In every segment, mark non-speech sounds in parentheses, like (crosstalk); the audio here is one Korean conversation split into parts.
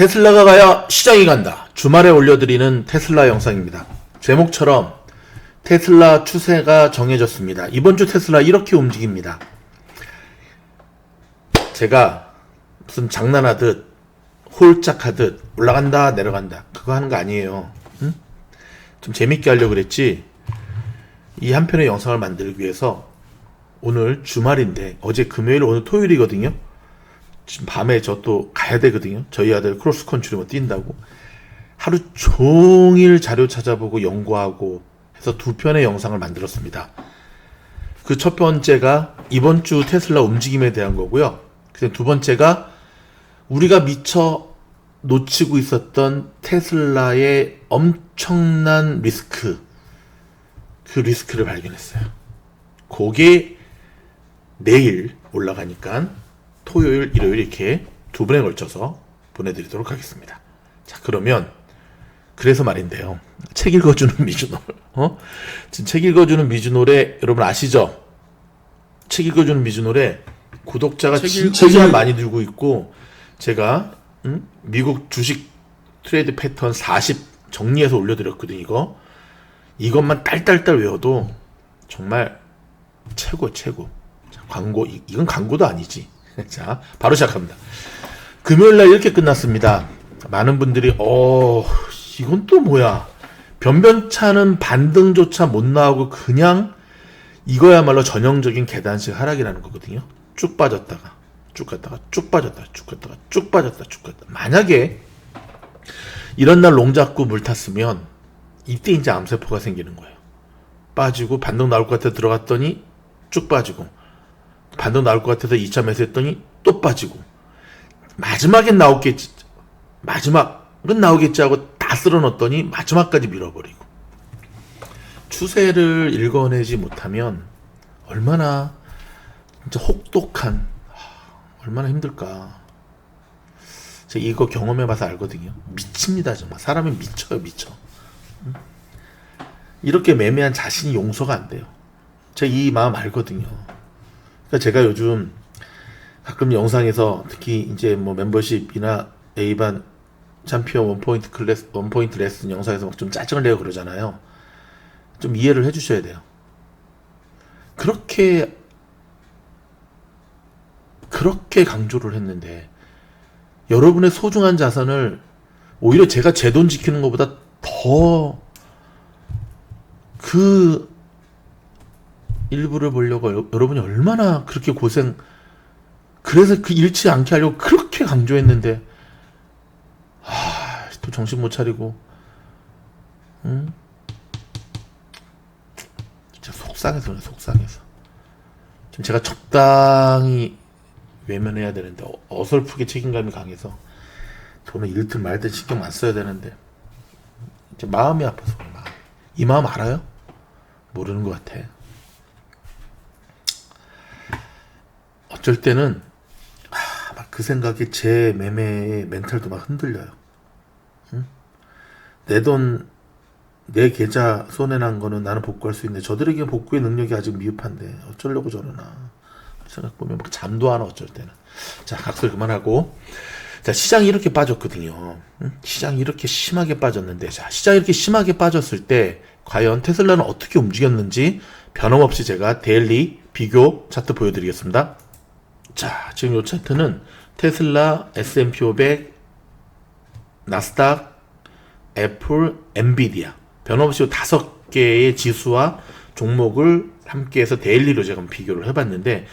테슬라가 가야 시장이 간다. 주말에 올려드리는 테슬라 영상입니다. 제목처럼 테슬라 추세가 정해졌습니다. 이번 주 테슬라 이렇게 움직입니다. 제가 무슨 장난하듯 홀짝하듯 올라간다 내려간다 그거 하는 거 아니에요. 응? 좀 재밌게 하려고 그랬지. 이 한 편의 영상을 만들기 위해서 오늘 주말인데 어제 금요일 오늘 토요일이거든요. 지금 밤에 저 또 가야 되거든요. 저희 아들 크로스컨트리 뭐 뛴다고. 하루 종일 자료 찾아보고 연구하고 해서 두 편의 영상을 만들었습니다. 그 첫 번째가 이번 주 테슬라 움직임에 대한 거고요. 그두 번째가 우리가 미처 놓치고 있었던 테슬라의 엄청난 리스크, 그 리스크를 발견했어요. 그게 내일 올라가니까 토요일, 일요일 이렇게 두 번에 걸쳐서 보내드리도록 하겠습니다. 자, 그러면 그래서 말인데요. 책 읽어주는 (laughs) 미주노. 어? 지금 책 읽어주는 미주노래 여러분 아시죠? 책 읽어주는 미주노래 구독자가 진짜 많이 들고 있고 제가 음? 미국 주식 트레이드 패턴 40 정리해서 올려드렸거든요. 이거 이것만 딸딸딸 외워도 정말 최고 최고. 자, 광고 이, 이건 광고도 아니지. (laughs) 자 바로 시작합니다. 금요일 날 이렇게 끝났습니다. 많은 분들이 어 이건 또 뭐야? 변변차는 반등조차 못 나오고 그냥 이거야말로 전형적인 계단식 하락이라는 거거든요. 쭉 빠졌다가 쭉 갔다가 쭉 빠졌다가 쭉 갔다가 쭉 빠졌다가 쭉 갔다. 만약에 이런 날 롱 잡고 물 탔으면 이때 이제 암세포가 생기는 거예요. 빠지고 반등 나올 것 같아 들어갔더니 쭉 빠지고 반등 나올 것 같아서 2차 매수했더니 또 빠지고. 마지막엔 나오겠지 마지막은 나오겠지 하고 다 쓸어 넣었더니 마지막까지 밀어버리고. 추세를 읽어내지 못하면 얼마나 진짜 혹독한 하, 얼마나 힘들까. 제가 이거 경험해봐서 알거든요. 미칩니다 정말. 사람이 미쳐요 미쳐. 음? 이렇게 매매한 자신이 용서가 안 돼요. 제가 이 마음 알거든요 그러니까 제가 요즘 가끔 영상에서 특히 이제 뭐 멤버십이나 A반 챔피언 원포인트 클래스 원포인트 레슨 영상에서 막 좀 짜증을 내고 그러잖아요. 좀 이해를 해 주셔야 돼요. 그렇게 그렇게 강조를 했는데 여러분의 소중한 자산을 오히려 제가 제 돈 지키는 것보다 더 그 일부를 보려고 여- 여러분이 얼마나 그렇게 고생 그래서 그 잃지 않게 하려고 그렇게 강조했는데 아, 또 정신 못 차리고 응? 진짜 속상해서 속상해서 좀 제가 적당히 외면해야 되는데 어- 어설프게 책임감이 강해서 돈을 잃든 말든 신경 안 써야 되는데 이제 마음이 아파서. 이 마음 알아요? 모르는 것 같아 어쩔 때는 아, 막그 생각에 제 매매의 멘탈도 막 흔들려요. 내 돈, 내 계좌 손해난 거는 나는 복구할 수 있는데 저들에게 복구의 능력이 아직 미흡한데 어쩌려고 저러나. 생각 보면 막 잠도 안 와, 어쩔 때는. 자, 각설 그만하고. 자, 시장이 이렇게 빠졌거든요. 응? 시장이 이렇게 심하게 빠졌는데, 자, 시장이 이렇게 심하게 빠졌을 때, 과연 테슬라는 어떻게 움직였는지 변함없이 제가 데일리 비교 차트 보여드리겠습니다. 자, 지금 요 차트는 테슬라, S&P 500, 나스닥, 애플, 엔비디아 변함없이 요 다섯 개의 지수와 종목을 함께해서 데일리로 제가 비교를 해봤는데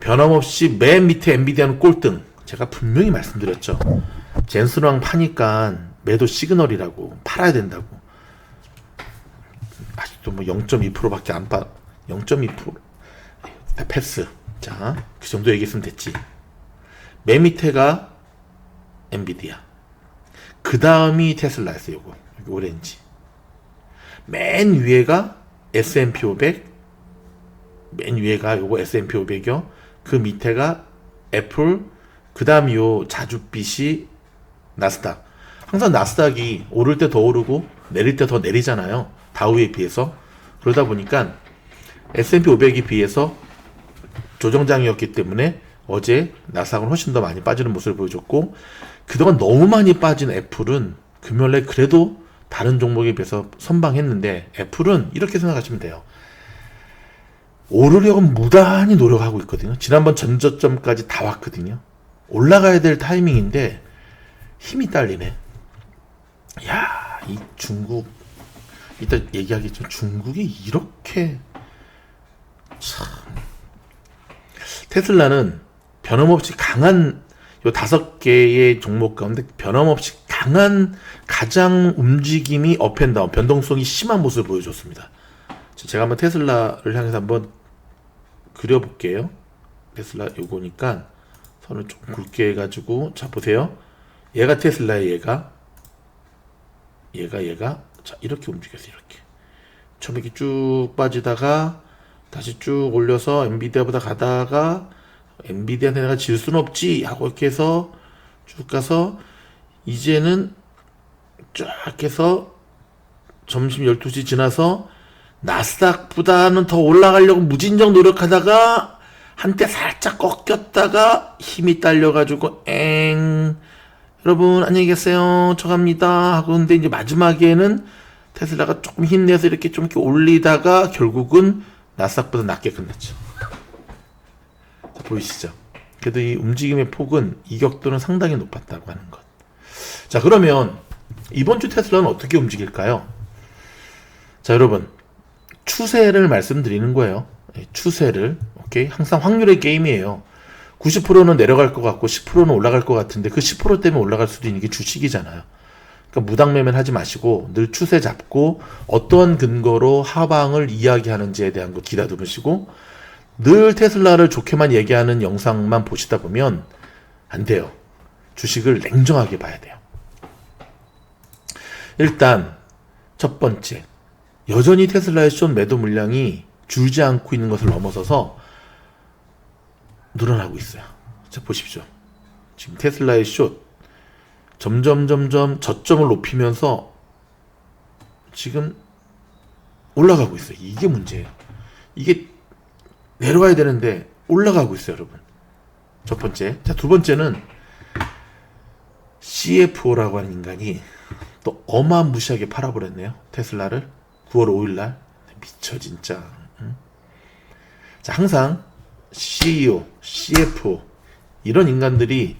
변함없이 맨 밑에 엔비디아는 꼴등. 제가 분명히 말씀드렸죠. 젠스랑 파니까 매도 시그널이라고 팔아야 된다고. 아직도 뭐 0.2%밖에 안 빠. 0.2%. 다 패스. 자, 그 정도 얘기했으면 됐지. 맨 밑에가 엔비디아. 그 다음이 테슬라였어요, 요거. 여기 오렌지. 맨 위에가 S&P 500. 맨 위에가 요거 S&P 500이요. 그 밑에가 애플. 그 다음 요 자줏빛이 나스닥. 항상 나스닥이 오를 때 더 오르고 내릴 때 더 내리잖아요. 다우에 비해서. 그러다 보니까 S&P 500에 비해서 조정장이었기 때문에 어제 나스닥은 훨씬 더 많이 빠지는 모습을 보여줬고 그동안 너무 많이 빠진 애플은 금요일에 그래도 다른 종목에 비해서 선방했는데 애플은 이렇게 생각하시면 돼요. 오르려고 무단히 노력하고 있거든요. 지난번 전저점까지 다 왔거든요. 올라가야 될 타이밍인데 힘이 딸리네. 야, 이 중국 이따 얘기하겠지만 중국이 이렇게 참 테슬라는 변함없이 강한 요 다섯 개의 종목 가운데 변함없이 강한 가장 움직임이 업앤다운 변동성이 심한 모습을 보여줬습니다. 자, 제가 한번 테슬라를 향해서 한번 그려볼게요. 테슬라 요거니까 선을 좀 굵게 해가지고 자 보세요. 얘가 테슬라의 얘가 얘가 얘가 자 이렇게 움직였어요 이렇게 처음에 이렇게 쭉 빠지다가 다시 쭉 올려서 엔비디아보다 가다가 엔비디아한테 내가 질 수는 없지 하고 이렇게 해서 쭉 가서 이제는 쫙 해서 점심 12시 지나서 나스닥보다는 더 올라가려고 무진정 노력하다가 한때 살짝 꺾였다가 힘이 딸려가지고 엥. 여러분 안녕히 계세요. 저 갑니다. 하고 근데 이제 마지막에는 테슬라가 조금 힘내서 이렇게 좀 이렇게 올리다가 결국은 나스닥보다 낮게 끝났죠 자, 보이시죠 그래도 이 움직임의 폭은 이격도는 상당히 높았다고 하는 것. 자, 그러면 이번 주 테슬라는 어떻게 움직일까요? 자, 여러분. 추세를 말씀드리는 거예요. 예, 추세를. 오케이? 항상 확률의 게임이에요. 90%는 내려갈 것 같고 10%는 올라갈 것 같은데 그 10% 때문에 올라갈 수도 있는 게 주식이잖아요. 그러니까 무당매매를 하지 마시고 늘 추세 잡고 어떠한 근거로 하방을 이야기하는지에 대한 거 기다려보시고 늘 테슬라를 좋게만 얘기하는 영상만 보시다 보면 안 돼요. 주식을 냉정하게 봐야 돼요. 일단 첫 번째 여전히 테슬라의 숏 매도 물량이 줄지 않고 있는 것을 넘어서서 늘어나고 있어요. 자 보십시오. 지금 테슬라의 숏 점점 점점 저점을 높이면서 지금 올라가고 있어요. 이게 문제예요. 이게 내려와야 되는데 올라가고 있어요, 여러분. 첫 번째. 자, 두 번째는 CFO라고 하는 인간이 또 어마무시하게 팔아버렸네요. 테슬라를 9월 5일 날 미쳐 진짜. 응? 자, 항상 CEO, CFO 이런 인간들이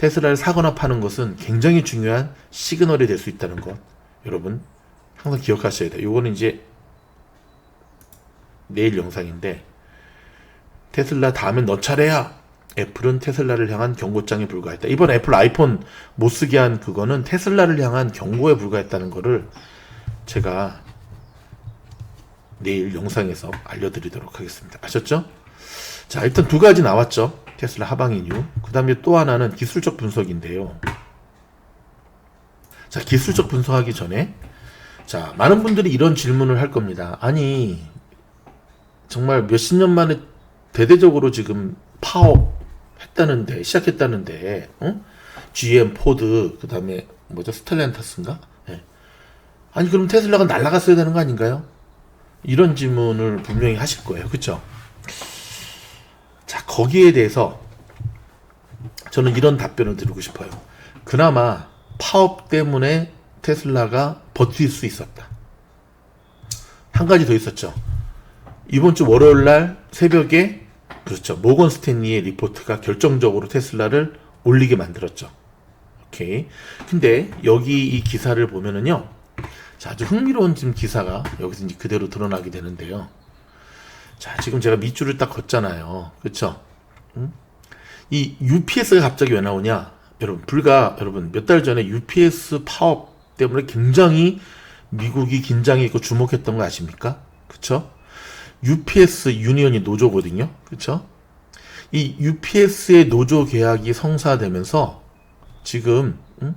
테슬라를 사거나 파는 것은 굉장히 중요한 시그널이 될 수 있다는 것. 여러분 항상 기억하셔야 돼요. 요거는 이제 내일 영상인데 테슬라 다음엔 너 차례야. 애플은 테슬라를 향한 경고장에 불과했다. 이번 애플 아이폰 못 쓰게 한 그거는 테슬라를 향한 경고에 불과했다는 거를 제가 내일 영상에서 알려드리도록 하겠습니다. 아셨죠? 자, 일단 두 가지 나왔죠. 테슬라 하방인 이유. 그 다음에 또 하나는 기술적 분석인데요. 자, 기술적 분석하기 전에, 자, 많은 분들이 이런 질문을 할 겁니다. 아니, 정말 몇십 년 만에 대대적으로 지금 파업 했다는데 시작했다는데 어? GM, 포드 그 다음에 뭐죠 스텔란타스인가? 예. 아니 그럼 테슬라가 날아갔어야 되는 거 아닌가요? 이런 질문을 분명히 하실 거예요, 그렇죠? 자 거기에 대해서 저는 이런 답변을 드리고 싶어요. 그나마 파업 때문에 테슬라가 버틸 수 있었다. 한 가지 더 있었죠. 이번 주 월요일 날 새벽에 그렇죠. 모건 스탠리의 리포트가 결정적으로 테슬라를 올리게 만들었죠. 오케이. 근데 여기 이 기사를 보면은요. 자, 아주 흥미로운 지금 기사가 여기서 이제 그대로 드러나게 되는데요. 자, 지금 제가 밑줄을 딱 걷잖아요. 그렇죠? 응? 이 UPS가 갑자기 왜 나오냐? 여러분, 불과 여러분 몇 달 전에 UPS 파업 때문에 굉장히 미국이 긴장이 있고 주목했던 거 아십니까? 그렇죠? UPS 유니언이 노조거든요. 그렇죠? 이 UPS의 노조 계약이 성사되면서 지금 음?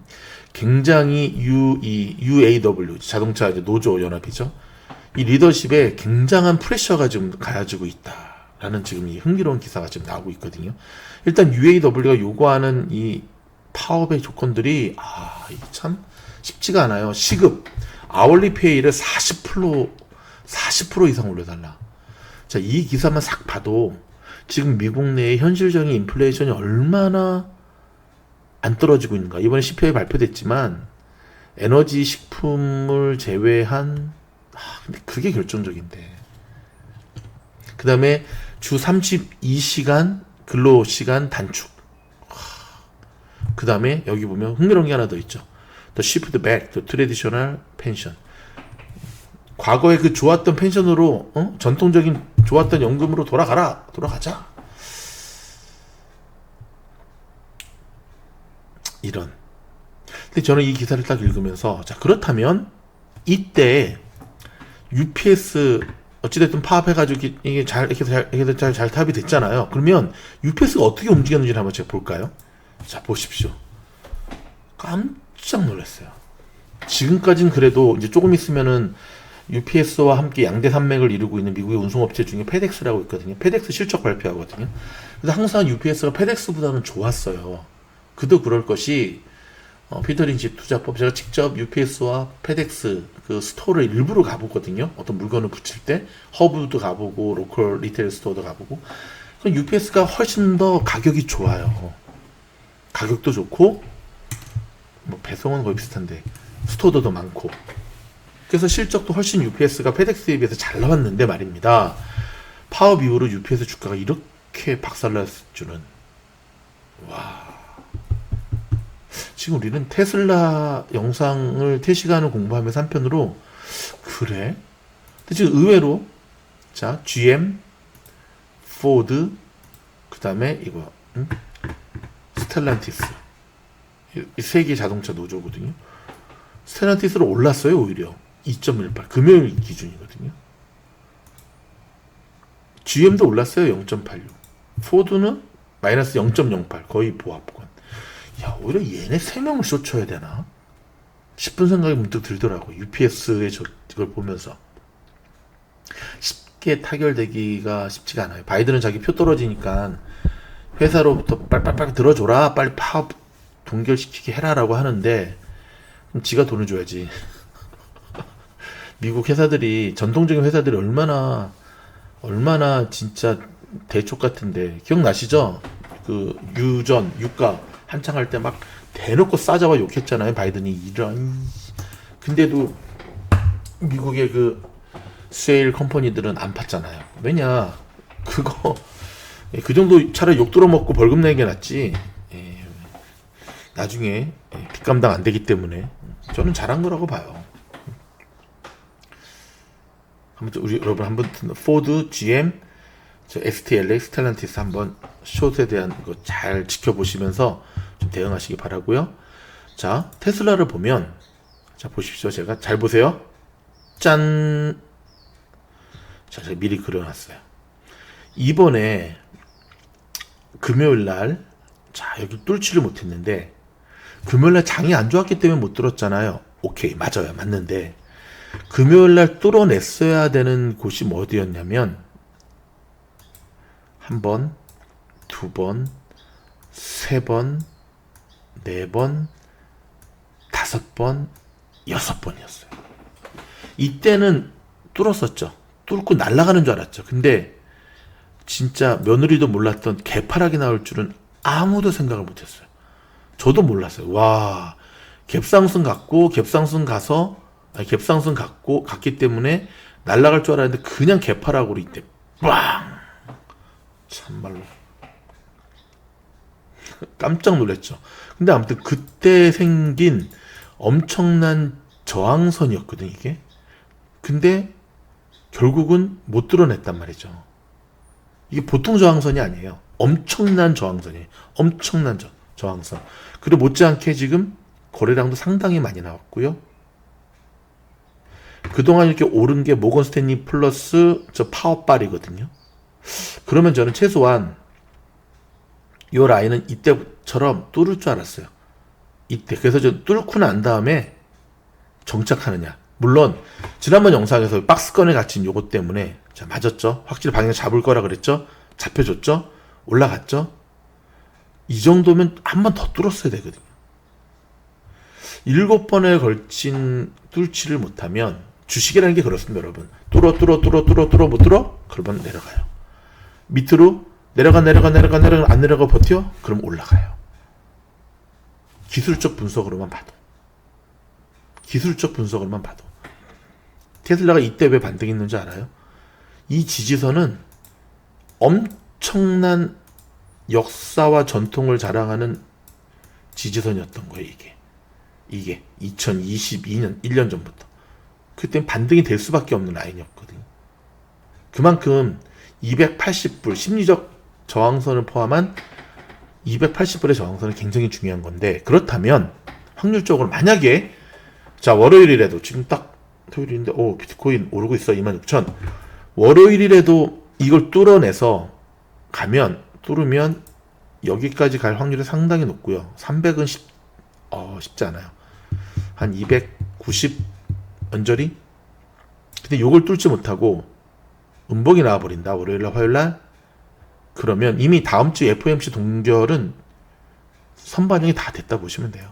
굉장히 U, 이 UAW 자동차 이제 노조 연합이죠. 이 리더십에 굉장한 프레셔가 지금 가해지고 있다라는 지금 이 흥미로운 기사가 지금 나오고 있거든요. 일단 UAW가 요구하는 이 파업의 조건들이 아, 참 쉽지가 않아요. 시급 아울리 페이를 40% 40% 이상 올려달라. 자, 이 기사만 싹 봐도 지금 미국 내의 현실적인 인플레이션이 얼마나 안 떨어지고 있는가? 이번에 CPI 발표됐지만 에너지 식품을 제외한 아, 근데 그게 결정적인데. 그 다음에 주 32시간 근로 시간 단축. 그 다음에 여기 보면 흥미로운 게 하나 더 있죠. The shift back to traditional pension. 과거에 그 좋았던 펜션으로 어? 전통적인 좋았던 연금으로 돌아가라. 돌아가자. 이런. 근데 저는 이 기사를 딱 읽으면서 자 그렇다면 이때 UPS 어찌됐든 파업해가지고 이게- 잘 이렇게 잘 이렇게 잘, 잘 타협이 됐잖아요. 그러면 UPS가 어떻게 움직였는지를 한번 제가 볼까요? 자 보십시오. 깜짝 놀랐어요. 지금까지는 그래도 이제 조금 있으면은 UPS와 함께 양대 산맥을 이루고 있는 미국의 운송업체 중에 페덱스라고 있거든요. 페덱스 실적 발표하거든요. 근데 항상 UPS가 페덱스보다는 좋았어요. 그도 그럴 것이 어, 피터린지 투자법 제가 직접 UPS와 페덱스 그 스토어를 일부러 가보거든요. 어떤 물건을 붙일 때 허브도 가보고 로컬 리테일 스토어도 가보고 그럼 UPS가 훨씬 더 가격이 좋아요. 가격도 좋고 뭐 배송은 거의 비슷한데 스토어도 더 많고 그래서 실적도 훨씬 UPS가 페덱스에 비해서 잘 나왔는데 말입니다. 파업 이후로 UPS 주가가 이렇게 박살났을 줄은 지금 우리는 테슬라 영상을 3시간을 공부하면서 한편으로 그래? 근데 지금 의외로 자 GM, 포드, 그 다음에 이거 응? 스텔란티스 이 세 개 자동차 노조거든요. 스텔란티스로 올랐어요 오히려 2.18 금요일 기준이거든요. GM도 올랐어요 0.86 포드는 마이너스 0.08 거의 보합권. 야 오히려 얘네 세 명을 쫓쳐야 되나? 싶은 생각이 문득 들더라고 UPS의 저 이걸 보면서. 쉽게 타결되기가 쉽지가 않아요. 바이든은 자기 표 떨어지니까 회사로부터 빨빨빨 들어줘라 빨리 파업 동결시키게 해라라고 하는데 그럼 지가 돈을 줘야지. (laughs) 미국 회사들이 전통적인 회사들이 얼마나 얼마나 진짜 대쪽 같은데. 기억나시죠? 그 유전 유가 한창 할 때 막 대놓고 싸잡아 욕했잖아요 바이든이. 이런. 근데도 미국의 그 세일 컴퍼니들은 안 팠잖아요. 왜냐? 그거 예, 그 정도 차라리 욕 들어먹고 벌금 내는 게 낫지. 예, 나중에 예, 빚 감당 안 되기 때문에. 저는 잘한 거라고 봐요. 한번 우리 여러분 한번 포드, GM, 저 STLA, 스텔란티스 한번 숏에 대한 거 잘 지켜보시면서 좀 대응하시기 바라고요. 자 테슬라를 보면 자 보십시오. 제가 잘 보세요. 짠. 자 제가 미리 그려 놨어요. 이번에 금요일 날, 자 여기 뚫지를 못 했는데 금요일 날 장이 안 좋았기 때문에 못 들었잖아요. 오케이 맞아요, 맞는데 금요일 날 뚫어냈어야 되는 곳이 뭐 어디였냐면 한 번, 두 번, 세 번, 네 번, 다섯 번, 여섯 번이었어요. 이때는 뚫었었죠. 뚫고 날아가는 줄 알았죠. 근데 진짜 며느리도 몰랐던 개파락이 나올 줄은 아무도 생각을 못했어요. 저도 몰랐어요. 와, 갭상승 갔고 갭상승 가서 아니, 갭상승 갔고 갔기 때문에 날아갈 줄 알았는데 그냥 개파락으로 이때 빵 참말로 (laughs) 깜짝 놀랐죠. 근데 아무튼 그때 생긴 엄청난 저항선이었거든 이게. 근데 결국은 못 드러냈단 말이죠. 이게 보통 저항선이 아니에요. 엄청난 저항선이에요. 엄청난 저, 저항선. 그리고 못지않게 지금 거래량도 상당히 많이 나왔고요. 그동안 이렇게 오른 게 모건 스탠리 플러스 저 파워빨이거든요. 그러면 저는 최소한 이 라인은 이때처럼 뚫을 줄 알았어요. 이때. 그래서 저 뚫고 난 다음에 정착하느냐. 물론 지난번 영상에서 박스권에 갇힌 요것 때문에 자 맞았죠. 확실히 방향 잡을 거라 그랬죠. 잡혀줬죠. 올라갔죠. 이 정도면 한 번 더 뚫었어야 되거든요. 일곱 번에 걸친 뚫지를 못하면 주식이라는 게 그렇습니다, 여러분. 뚫어, 뚫어, 뚫어, 뚫어, 뚫어, 못 뚫어? 그러면 내려가요. 밑으로 내려가, 내려가, 내려가, 내려가, 안 내려가 버텨? 그럼 올라가요. 기술적 분석으로만 봐도 기술적 분석으로만 봐도 테슬라가 이때 왜 반등했는지 알아요? 이 지지선은 엄청난 역사와 전통을 자랑하는 지지선이었던 거예요, 이게. 이게 2022년 1년 전부터. 그때 반등이 될 수밖에 없는 라인이었거든요. 그만큼 280불 심리적 저항선을 포함한 280불의 저항선은 굉장히 중요한 건데 그렇다면 확률적으로 만약에 자 월요일이라도 지금 딱 토요일인데 오 비트코인 오르고 있어 26,000 월요일이라도 이걸 뚫어내서 가면 뚫으면 여기까지 갈 확률이 상당히 높고요. 300은 쉽, 어, 쉽지 않아요. 한 290 언저리? 근데 요걸 뚫지 못하고 음봉이 나와버린다. 월요일날 화요일날 그러면 이미 다음 주 FOMC 동결은 선반영이 다 됐다 보시면 돼요.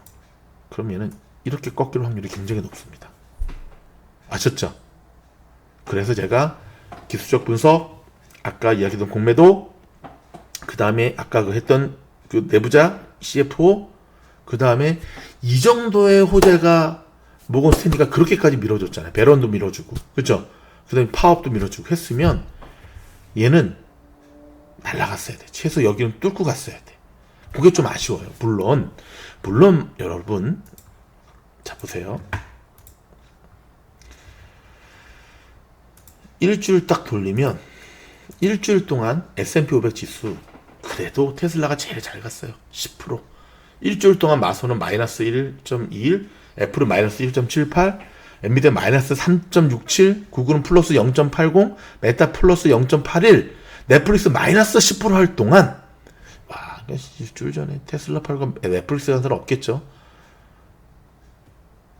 그러면은 이렇게 꺾일 확률이 굉장히 높습니다. 아셨죠? 그래서 제가 기술적 분석, 아까 이야기했던 공매도, 그 다음에 아까 그 했던 그 내부자 CFO, 그 다음에 이 정도의 호재가 모건 스탠리가 그렇게까지 밀어줬잖아요. 베런도 밀어주고, 그죠? 그 다음에 파업도 밀어주고 했으면 얘는 날라갔어야 돼. 최소 여기는 뚫고 갔어야 돼. 그게 좀 아쉬워요. 물론, 물론 여러분, 자 보세요. 일주일 딱 돌리면 일주일 동안 S&P 500 지수 그래도 테슬라가 제일 잘 갔어요. 10%. 일주일 동안 마소는 마이너스 1.21, 애플은 마이너스 1.78, 엔비디아 마이너스 3.67, 구글은 플러스 0.80, 메타 플러스 0.81, 넷플릭스 마이너스 10%할 동안 와 일주일 전에 테슬라 팔고 넷플릭스 간 사람 없겠죠?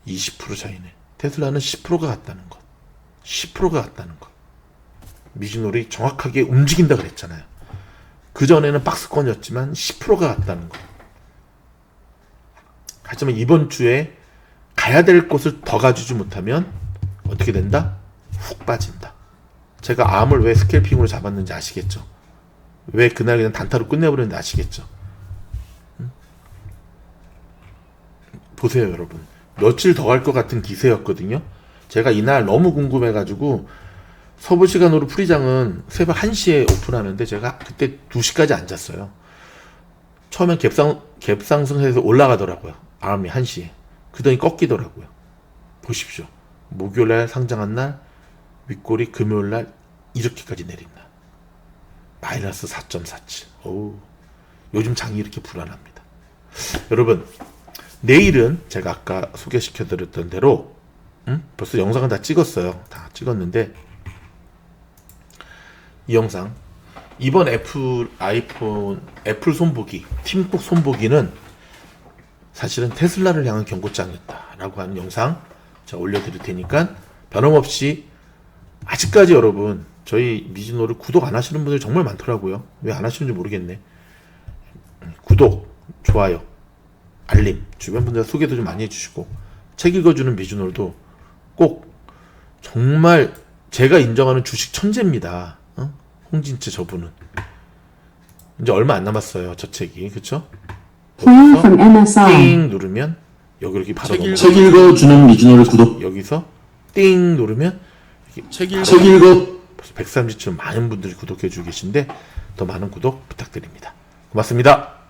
20% 차이네. 테슬라는 10%가 갔다는 것. 10%가 갔다는 것. 미즈놀이 정확하게 움직인다 그랬잖아요. 그 전에는 박스권이었지만 10%가 갔다는 것. 하지만 이번 주에 가야 될 곳을 더 가주지 못하면 어떻게 된다? 훅 빠진다 제가 암을 왜 스캘핑으로 잡았는지 아시겠죠? 왜 그날 그냥 단타로 끝내버렸는지 아시겠죠? 응? 보세요, 여러분. 며칠 더 갈 것 같은 기세였거든요. 제가 이날 너무 궁금해가지고 서부 시간으로 프리장은 새벽 1시에 오픈하는데 제가 그때 2시까지 앉았어요. 처음엔 갭상, 갭상승해서 올라가더라고요. 암이 1시에. 그더니 꺾이더라고요. 보십시오. 목요일날 상장한 날 윗골이 금요일 날 이렇게까지 내린다. 마이너스 4.47. 오, 요즘 장이 이렇게 불안합니다. 여러분, 내일은 제가 아까 소개시켜 드렸던 대로, 음? 벌써 영상은 다 찍었어요. 다 찍었는데, 이 영상, 이번 애플 아이폰, 애플 손보기, 팀쿡 손보기는 사실은 테슬라를 향한 경고장이었다라고 하는 영상 제가 올려드릴 테니까 변함없이 아직까지 여러분 저희 미즈노를 구독 안 하시는 분들이 정말 많더라고요. 왜 안 하시는지 모르겠네. 구독, 좋아요, 알림, 주변 분들 소개도 좀 많이 해주시고 책 읽어주는 미즈노도 꼭 정말 제가 인정하는 주식 천재입니다. 어? 홍진채 저분은 이제 얼마 안 남았어요. 저 책이 그쵸? 띵 누르면 여기 이렇게 바로 넘어가요. 책 읽어주는 미즈노를 구독. 여기서 띵 누르면 책 읽어. 책 읽어. 벌써 130점 많은 분들이 구독해 주고 계신데 더 많은 구독 부탁드립니다. 고맙습니다.